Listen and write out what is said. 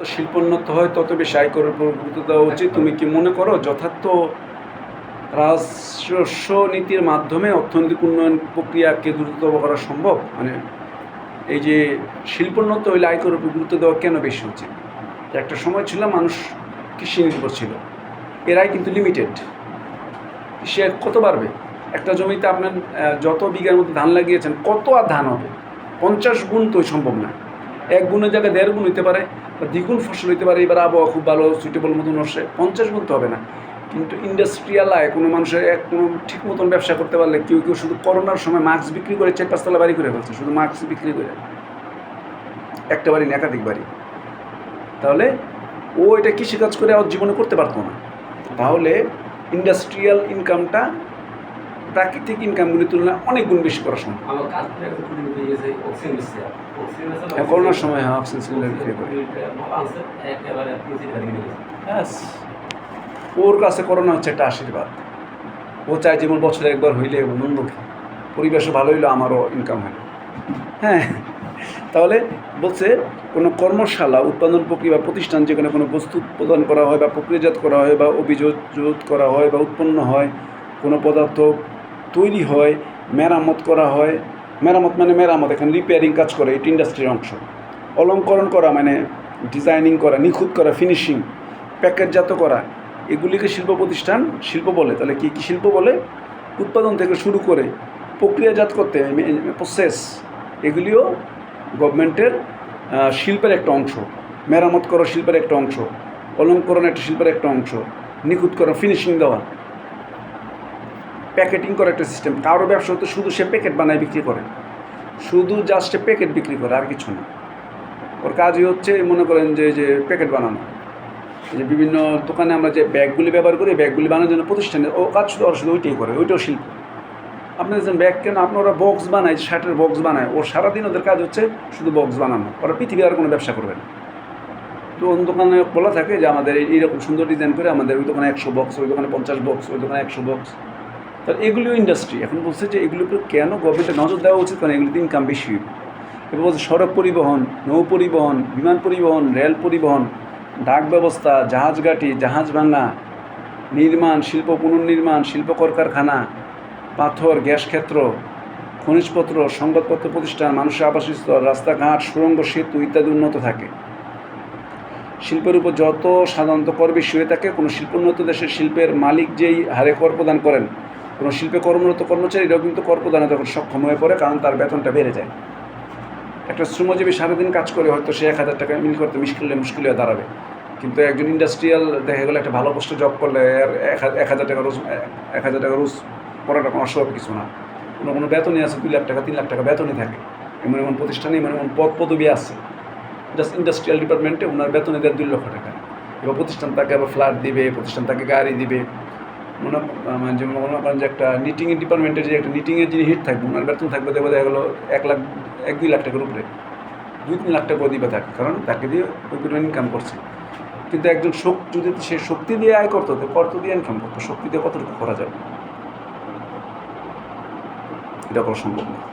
তো শিল্পোন্নত হয়, তত বেশি আয় করার উপর গুরুত্ব দেওয়া উচিত। তুমি কি মনে করো যথার্থ রাজস্ব নীতির মাধ্যমে অর্থনৈতিক উন্নয়ন প্রক্রিয়াকে দ্রুততর করা সম্ভব? মানে এই যে শিল্পোন্নত হইলে আয় করার উপর গুরুত্ব দেওয়া কেন বেশি উচিত? একটা সময় ছিল মানুষ কৃষি নির্ভর ছিল। এর আয় কিন্তু লিমিটেড সে কত বাড়বে? একটা জমিতে আপনার যত বিঘার মধ্যে ধান লাগিয়েছেন, কত আর ধান হবে? পঞ্চাশ গুণ তো সম্ভব না। এক গুণের জায়গায় দেড় গুণ হইতে পারে, বা দ্বিগুণ ফসল হইতে পারে, এবার আবহাওয়া খুব ভালো সুইটেবল মতন আসে, পঞ্চাশ গুণ তো হবে না। কিন্তু ইন্ডাস্ট্রিয়াল আয় কোনো মানুষের এক, কোনো ঠিক মতন ব্যবসা করতে পারলে কেউ কেউ শুধু করোনার সময় মাস্ক বিক্রি করে চার পাঁচতলা বাড়ি করে ফেলছে, শুধু মাস্ক বিক্রি করে। একটা বাড়ি না, একাধিক বাড়ি। তাহলে ও এটা কৃষিকাজ করে আর জীবনে করতে পারতো না। তাহলে ইন্ডাস্ট্রিয়াল ইনকামটা প্রাকৃতিক ইনকামগুলির তুলনায় অনেক গুণ বেশি করা সম্ভব। করোনার সময় হ্যাঁ অক্সিজেন সিলিন্ডার বিক্রি করে। ওর কাছে করোনা হচ্ছে একটা আশীর্বাদ। ও চায় যেমন বছরে একবার হইলে মন্দ পরিবেশও ভালো হইল আমারও ইনকাম হয় হ্যাঁ তাহলে বলছে কোনো কর্মশালা উৎপাদন প্রক্রিয়া বা প্রতিষ্ঠান যেখানে কোনো বস্তু প্রদান করা হয় বা প্রক্রিয়াজাত করা হয় বা অভিযোগ করা হয় বা উৎপন্ন হয় কোনো পদার্থ তৈরি হয়, মেরামত করা হয়। মেরামত মানে মেরামত, এখানে রিপেয়ারিং কাজ করে, এটি ইন্ডাস্ট্রির অংশ। অলঙ্করণ করা মানে ডিজাইনিং করা, নিখুঁত করা ফিনিশিং প্যাকেটজাত করা। এগুলিকে শিল্প প্রতিষ্ঠান শিল্প বলে। তাহলে কী কী শিল্প বলে? উৎপাদন থেকে শুরু করে প্রক্রিয়াজাত করতে প্রসেস এগুলিও গভর্নমেন্টের শিল্পের একটা অংশ। মেরামত করা শিল্পের একটা অংশ। অলঙ্করণ একটা শিল্পের একটা অংশ। নিখুঁত করা ফিনিশিং দেওয়া। প্যাকেটিং করা একটা সিস্টেম কারও ব্যবসা হতে শুধু সে প্যাকেট বানায় বিক্রি করে। শুধু জাস্ট প্যাকেট বিক্রি করে, আর কিছু না। ওর কাজই হচ্ছে, মনে করেন যে যে প্যাকেট বানানো। যে বিভিন্ন দোকানে আমরা যে ব্যাগগুলি ব্যবহার করি, ব্যাগগুলি বানানোর জন্য প্রতিষ্ঠানে ও কাজ শুধু ওরা শুধু ওইটাই করে, ওইটাও শিল্প। আপনি দেখছেন ব্যাগ কেন আপনারা বক্স বানায় শার্টের বক্স বানায়। ওর সারাদিন ওদের কাজ হচ্ছে শুধু বক্স বানানো। ওরা পৃথিবীর আর কোনো ব্যবসা করবে না। তো অন্য দোকানে বলা থাকে যে, আমাদের এই- এইরকম সুন্দর ডিজাইন করে আমাদের ওই দোকানে একশো বক্স ওই দোকানে পঞ্চাশ বক্স ওই দোকানে একশো বক্স তাহলে এগুলিও ইন্ডাস্ট্রি এখন বলছে যে এগুলির কেন গভর্নমেন্টের নজর দেওয়া উচিত? কারণ এগুলিতে ইনকাম বেশি। এবার বলছে সড়ক পরিবহন, নৌ পরিবহন, বিমান পরিবহন, রেল পরিবহন, ডাক ব্যবস্থা, জাহাজ ঘাটি, জাহাজ ভাঙা, নির্মাণ, শিল্প পুনর্নির্মাণ, শিল্প কলকারখানা, পাথর, গ্যাস ক্ষেত্র, খনিজপত্র, সংবাদপত্র প্রতিষ্ঠান, মানুষের আবাসস্থল রাস্তাঘাট, সুড়ঙ্গ, সেতু ইত্যাদি উন্নত থাকে। শিল্পের উপর যত সাধারণত কর বেশি হয়ে থাকে, কোনো শিল্পোন্নত দেশের শিল্পের মালিক যেই হারে কর প্রদান করেন কোনো শিল্পে কর্মরত কর্মচারীরাও কিন্তু কর প্রদানে তখন সক্ষম হয়ে পড়ে কারণ তার বেতনটা বেড়ে যায়। একটা শ্রমজীবী সারাদিন কাজ করে হয়তো সে এক হাজার টাকা মিল করতে মুশকিলে মুশকিল হয়ে দাঁড়াবে। কিন্তু একজন ইন্ডাস্ট্রিয়াল দেখা গেলো একটা ভালো পোস্টে জব করলে আর এক হাজার টাকা রোজ, এক হাজার টাকা রোজ পড়াটা কোনো অস্বাভাবিক কিছু না। কোনো কোনো বেতনই আছে, দুই লাখ টাকা, তিন লাখ টাকা বেতনই থাকে। এমন এমন প্রতিষ্ঠানে, এমন এমন পদ পদবি আছে। জাস্ট ইন্ডাস্ট্রিয়াল ডিপার্টমেন্টে ওনার বেতনে দেয় দুই লক্ষ টাকা। এবার প্রতিষ্ঠান তাকে আবার ফ্ল্যাট দিবে, প্রতিষ্ঠান তাকে গাড়ি দিবে। মনে মানে যেমন মনে করেন যে একটা নিটিংয়ের ডিপার্টমেন্টের যে একটা নিটিংয়ের যিনি হিট থাকবে ওনার বেতন থাকবে দেখবে দেখা গেলো এক লাখ, এক দুই লাখ টাকার উপরে। দুই তিন লাখ টাকা দিবে থাকে কারণ তাকে দিয়ে ওই পরিমাণ ইনকাম করছে। কিন্তু একজন শক্তি যদি সে শক্তি দিয়ে আয় করতো কর্ত দিয়ে ইনকাম করতো? শক্তি দিয়ে কতটুকু করা যাবে? এটা করা সম্ভব না।